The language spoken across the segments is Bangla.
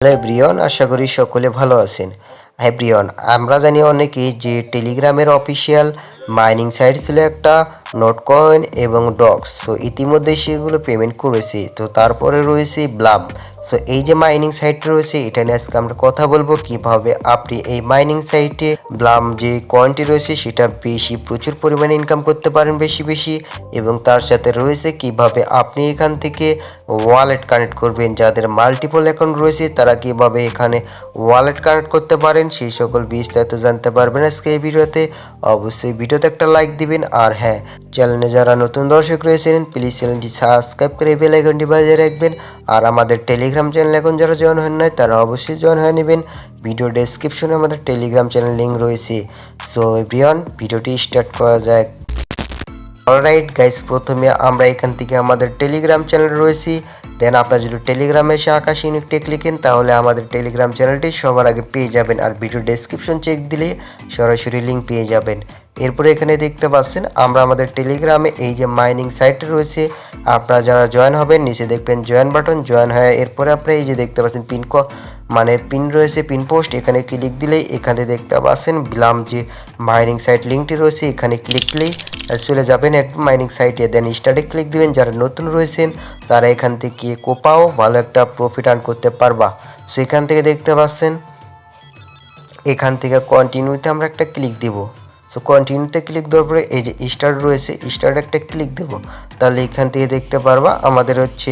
হ্যালো ব্রিয়ন আশা করি সকলে ভালো আছেন। হ্যাঁ ব্রিয়ন আমরা জানি অনেকেই যে টেলিগ্রামের অফিসিয়াল মাইনিং সাইট ছিল একটা নোট কয়েন এবং ডক্স তো ইতিমধ্যে সেগুলো পেমেন্ট করেছি। তো তারপরে রয়েছে ব্লাম সো এই যে মাইনিং সাইট রয়েছে, এটা নিয়ে আজকে আমরা কথা বলব কীভাবে আপনি এই মাইনিং সাইটে ব্লাম যে কয়েনটি রয়েছে, সেটা বেশি, প্রচুর পরিমাণে ইনকাম করতে পারেন বেশি বেশি এবং তার সাথে রয়েছে কীভাবে আপনি এখান থেকে ওয়ালেট কানেক্ট করবেন। যাদের মাল্টিপল অ্যাকাউন্ট রয়েছে, তারা কীভাবে এখানে ওয়ালেট কানেক্ট করতে পারেন, সেই সকল বিস্তারিত জানতে পারবেন আজকে এই ভিডিওতে। অবশ্যই ভিডিওতে একটা লাইক দিবেন। আর হ্যাঁ চ্যানেলে যারা নতুন দর্শক রয়েছেন প্লিজ চ্যানেলটি সাবস্ক্রাইব করে বেল আইকনটি বাজিয়ে রাখবেন। আর আমাদের টেলিগ্রাম চ্যানেল এখন যারা জয়েন হন নাই, তারা অবশ্যই জয়েন হয়ে নেবেন। ভিডিও ডেসক্রিপশনে আমাদের টেলিগ্রাম চ্যানেল লিঙ্ক রয়েছে। সো এভরিওয়ান ভিডিওটি স্টার্ট করা যাক। অলরাইট গাইস প্রথমে আমরা এখান থেকে আমাদের টেলিগ্রাম চ্যানেল রয়েছি। দেন আপনারা যদি টেলিগ্রামে এসে আকাশ ইউনিটে ক্লিকেন তাহলে আমাদের টেলিগ্রাম চ্যানেলটি সবার আগে পেয়ে যাবেন। আর ভিডিও ডেসক্রিপশন চেক দিলে সরাসরি লিঙ্ক পেয়ে যাবেন। এরপরে এখানে দেখতে পাচ্ছেন, আমরা আমাদের টেলিগ্রামে এই যে মাইনিং সাইট রয়েছে, আপনারা যারা জয়েন হবেন, নিচে দেখবেন জয়েন বাটন জয়েন হয়ে এরপরে আপনারা এই যে দেখতে পাচ্ছেন পিন ক মানে পিন রয়েছে পিন পোস্ট এখানে ক্লিক দিলেই এখানে দেখতে পাচ্ছেন বিলাম যে মাইনিং সাইট লিঙ্কটি রয়েছে, এখানে ক্লিক দিলেই চলে যাবেন এক মাইনিং সাইটে দেন স্টার্টে ক্লিক দিবেন, যারা নতুন রয়েছেন, তারা এখান থেকে কোপাও, ভালো একটা প্রফিট আর্ন করতে পারবা। সো এখান থেকে দেখতে পাচ্ছেন, এখান থেকে কন্টিনিউতে আমরা একটা ক্লিক দিব। সো কন্টিনিউতে ক্লিক দেওয়ার পরে এই যে স্টার্ট রয়েছে স্টার্ট একটা ক্লিক দেব। তাহলে এখান থেকে দেখতে পারবা আমাদের হচ্ছে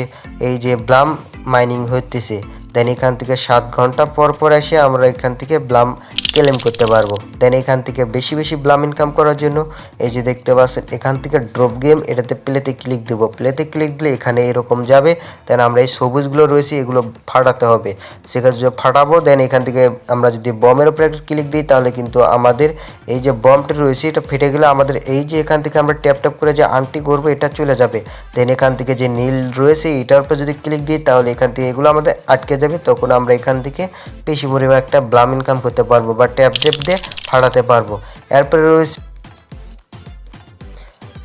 এই যে ব্লাম মাইনিং হইতেছে। দেন এখান থেকে সাত ঘণ্টা পর পর এসে আমরা এখান থেকে ব্লাম ক্লেম করতে পারব। দেন এখান থেকে বেশি বেশি ব্লাম ইনকাম করার জন্য এই যে দেখতে পাচ্ছেন, এখান থেকে ড্রপ গেম এটাতে প্লেতে ক্লিক দেবো। প্লেতে ক্লিক দিলে এখানে এরকম যাবে। দেন আমরা এই সবুজগুলো রয়েছে, এগুলো ফাটাতে হবে। সেখানে যদি ফাটাবো দেন এখান থেকে আমরা যদি বমের উপরে একটা ক্লিক দিই, তাহলে কিন্তু আমাদের এই যে বমটা রয়েছে, এটা ফেটে গেলে আমাদের এই যে এখান থেকে আমরা ট্যাপ ট্যাপ করে যে আংটি করব এটা চলে যাবে। দেন এখান থেকে যে নীল রয়েছে, এটার উপরে যদি ক্লিক দিই, তাহলে এখান থেকে এগুলো আমাদের আটকে যাবে। তখন আমরা এখান থেকে বেশি পরিমাণ একটা ব্লাম ইনকাম করতে পারব। বা ট্যাপ ট্যাপ দিয়ে ফাটাতে পারব। এরপরে রয়েছে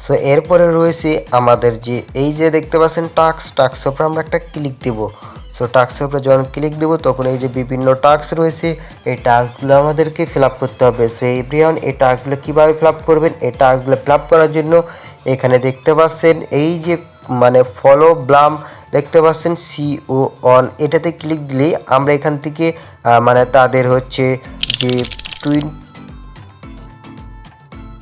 সো এরপরে রয়েছে আমাদের যে এই যে দেখতে পাচ্ছেন টাক্স টাক্সের উপরে আমরা একটা ক্লিক দেব। সো টাক্সের উপরে যখন ক্লিক দেবো, তখন এই যে বিভিন্ন টাস্ক রয়েছে, এই টাস্কগুলো আমাদেরকে ফিল করতে হবে। সো এই ব্রিয়ন এই টাস্কগুলো কীভাবে ফিল করবেন? এই টাক্সগুলো ফিল করার জন্য এখানে দেখতে পাচ্ছেন এই যে মানে ফলো ব্লাম দেখতে পাচ্ছেন সিও অন এটাতে ক্লিক দিলেই আমরা এখান থেকে মানে তাদের হচ্ছে যে টুইন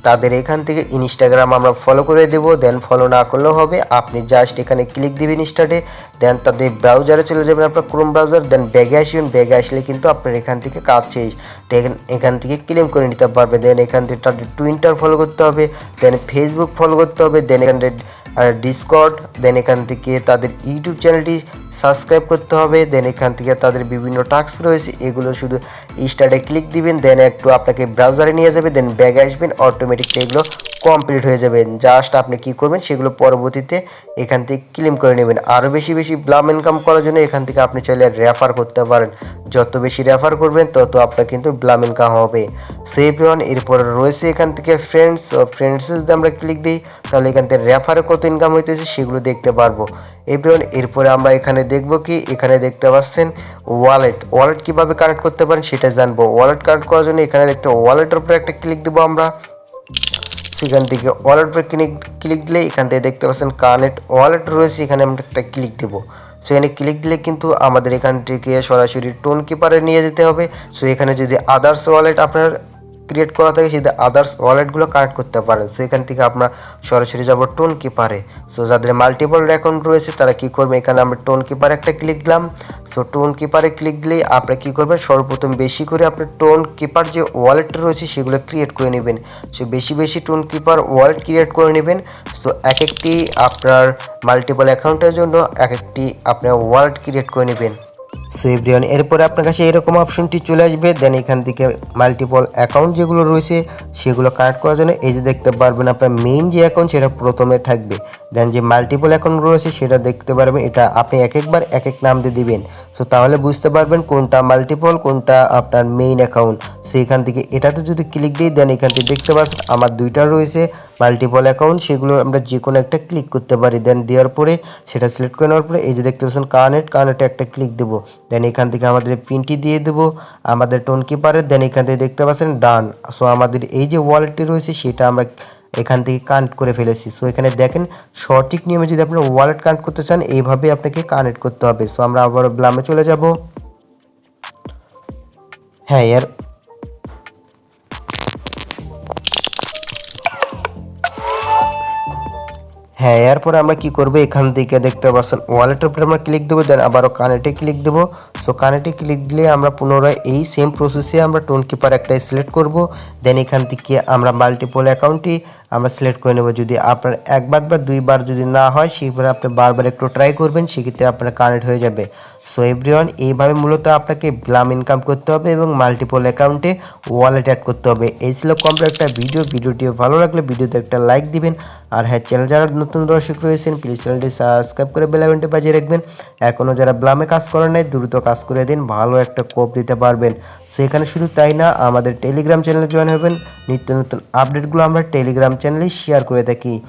তাদের এখান থেকে ইনস্টাগ্রাম আমরা ফলো করে দেব দেন ফলো না করলেও হবে। আপনি জাস্ট এখানে ক্লিক দিবেন স্টার্টে দেন তাদের ব্রাউজারে চলে যাবেন আপনার ক্রোম ব্রাউজার দেন ব্যাগে আসবেন। ব্যাগে আসলে কিন্তু আপনার এখান থেকে কাজ শেষ। দেখেন এখান থেকে ক্লেম করে নিতে পারবে। দেন এখান থেকে তাদের টুইটার ফলো করতে হবে। দেন ফেসবুক ফলো করতে হবে। দেন এখান থেকে আর ডিসকর্ড দেন এখান থেকে তাদের ইউটিউব চ্যানেলটি সাবস্ক্রাইব করতে হবে দেন এখান থেকে তাদের বিভিন্ন টাস্ক রয়েছে, এগুলো শুধু স্টার্টে ক্লিক দিবেন দেন একটু আপনাকে ব্রাউজারে নিয়ে যাবে দেন ব্যাগে আসবেন অটোমেটিক এগুলো কমপ্লিট হয়ে যাবেন জাস্ট আপনি কি করবেন, সেগুলো পরবর্তীতে এখান থেকে ক্লেম করে নেবেন। আরও বেশি বেশি ব্লাম ইনকাম করার জন্য এখান থেকে আপনি চাইলে রেফার করতে পারেন। যত বেশি রেফার করবেন, তত আপনার কিন্তু ব্লাম ইনকাম হবে। সেভ ওয়ান এরপরে রয়েছে এখান থেকে ফ্রেন্ডস ফ্রেন্ডস যদি আমরা ক্লিক দিই, তাহলে এখান থেকে রেফারে কত ইনকাম হইতেছে সেগুলো দেখতে পারব। এভরিওয়ান এরপরে আমরা এখানে দেখব কি, এখানে দেখতে পাচ্ছেন ওয়ালেট ওয়ালেট কীভাবে কানেক্ট করতে পারেন সেটা জানব। ওয়ালেট কানেক্ট করার জন্য এখানে দেখতে ওয়ালেটের উপরে একটা ক্লিক দেবো আমরা। সেখান থেকে ওয়ালেট উপরে ক্লিক ক্লিক দিলে এখান থেকে দেখতে পাচ্ছেন কানেক্ট ওয়ালেট রয়েছে, এখানে আমরা একটা ক্লিক দেবো। সেখানে ক্লিক দিলে কিন্তু আমাদের এখান থেকে সরাসরি টোন কিপারে নিয়ে যেতে হবে। সো এখানে যদি আদার্স ওয়ালেট আপনার ক্রিয়েট করা থাকে, সেটা আদার্স ওয়ালেটগুলো কানেক্ট করতে পারেন। সো এখান থেকে আমরা সরাসরি যাব টোন কিপারে সো যাদের মাল্টিপল অ্যাকাউন্ট রয়েছে, তারা কি করবে? এখানে আমরা টোন কিপারে একটা ক্লিক দিলাম। সো টোন কিপারে ক্লিক দিলেই আপনি কী করবেন? সর্বপ্রথম বেশি করে আপনার টোন কিপার যে ওয়ালেটটা রয়েছে, সেগুলো ক্রিয়েট করে নেবেন। সো বেশি বেশি টোন কিপার ওয়ালেট ক্রিয়েট করে নেবেন। সো এক একটি আপনার মাল্টিপল অ্যাকাউন্টের জন্য এক একটি আপনার ওয়ালেট ক্রিয়েট করে নেবেন। সো এভরিওয়ান এরপরে আপনার কাছে এরকম অপশনটি চলে আসবে। দেন এখান থেকে মাল্টিপল অ্যাকাউন্ট যেগুলো রয়েছে, সেগুলো কানেক্ট করার জন্য এই যে দেখতে পারবেন আপনার মেইন যে অ্যাকাউন্ট সেটা প্রথমে থাকবে। দেন যে মাল্টিপল অ্যাকাউন্ট রয়েছে, সেটা দেখতে পারবেন। এটা আপনি এক একবার এক এক নাম দিয়ে দিবেন। সো তাহলে বুঝতে পারবেন কোনটা মাল্টিপল কোনটা আপনার মেইন অ্যাকাউন্ট সো এখান থেকে এটাতে যদি ক্লিক দিই দেন এখান থেকে দেখতে পাচ্ছেন আমার দুইটা রয়েছে। মাল্টিপল অ্যাকাউন্ট সেগুলো আমরা যে কোনো একটা ক্লিক করতে পারি। দেন দেওয়ার পরে, সেটা সিলেক্ট করে নেওয়ার পরে, এই যে দেখতে পাচ্ছেন কানেক্ট কানেক্টে একটা ক্লিক দেবো। দেন এখান থেকে আমাদের পিনটি দিয়ে দেবো, আমাদের টোন কিপারের দেন এখান থেকে দেখতে পাচ্ছেন ডান সো আমাদের এই যে ওয়ালেটটি রয়েছে, সেটা আমরা এখান থেকে কানেক্ট করে ফেলেছি। সো এখানে দেখেন, সঠিক নিয়মে যদি আপনার ওয়ালেট কানেক্ট করতে চান, এইভাবে আপনাকে কানেক্ট করতে হবে। সো আমরা আবার ব্লামে চলে যাব। হ্যাঁ এর হ্যাঁ এরপরে আমরা কি করব? এখান থেকে দেখতে পাচ্ছেন ওয়ালেটের উপরে আমরা ক্লিক দেবো দেন আবারও কানেক্টে ক্লিক দেবো। সো কানেক্টে ক্লিক দিলে আমরা পুনরায় এই সেম প্রসেসে আমরা টোন কিপার একটা সিলেক্ট করব। দেন এখান থেকে আমরা মাল্টিপল অ্যাকাউন্টটি আমরা সিলেক্ট করে নেব। যদি আপনার একবার বা দুইবার যদি না হয় সেবার আপনি বারবার একটু ট্রাই করবেন, সেক্ষেত্রে আপনার কানেক্ট হয়ে যাবে। সো এভরিওয়ান এইভাবে মূলত আপনাকে ব্লাম ইনকাম করতে হবে এবং মাল্টিপল অ্যাকাউন্টে ওয়ালেট অ্যাড করতে হবে। এই ছিল কমপ্লিট একটা ভিডিও ভিডিওটি ভালো লাগলে ভিডিওতে একটা লাইক দিবেন। আর হ্যাঁ চ্যানেল যারা নতুন দর্শক রয়েছেন প্লিজ চ্যানেলটি সাবস্ক্রাইব করে বেলাইকনটি বাজিয়ে রাখবেন। এখনও যারা ব্লামে কাজ করেন নাই, দ্রুত কাজ করে দিন, ভালো একটা কোপ দিতে পারবেন। সো এখানে শুধু তাই না, আমাদের টেলিগ্রাম চ্যানেলে জয়েন হবেন। নিত্য নতুন আপডেটগুলো আমরা টেলিগ্রাম চ্যানেলে শেয়ার করে থাকি।